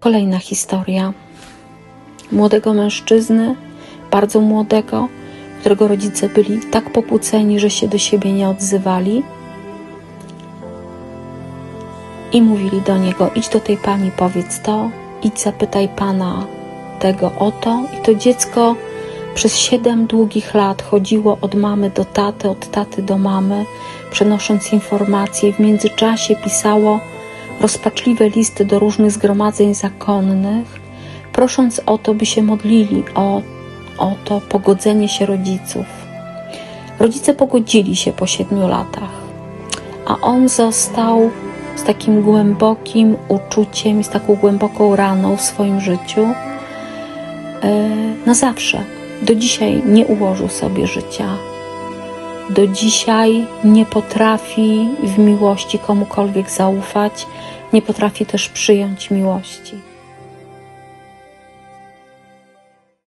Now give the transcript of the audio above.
Kolejna historia młodego mężczyzny, bardzo młodego, którego rodzice byli tak pokłóceni, że się do siebie nie odzywali. I mówili do niego: idź do tej pani, powiedz to, idź zapytaj pana tego o to. I to dziecko przez siedem długich lat chodziło od mamy do taty, od taty do mamy, przenosząc informacje. W międzyczasie pisało rozpaczliwe listy do różnych zgromadzeń zakonnych, prosząc o to, by się modlili o, o to pogodzenie się rodziców. Rodzice pogodzili się po siedmiu latach, a on został z takim głębokim uczuciem, z taką głęboką raną w swoim życiu e, na zawsze. Do dzisiaj nie ułożył sobie życia. Do dzisiaj nie potrafi w miłości komukolwiek zaufać, nie potrafi też przyjąć miłości.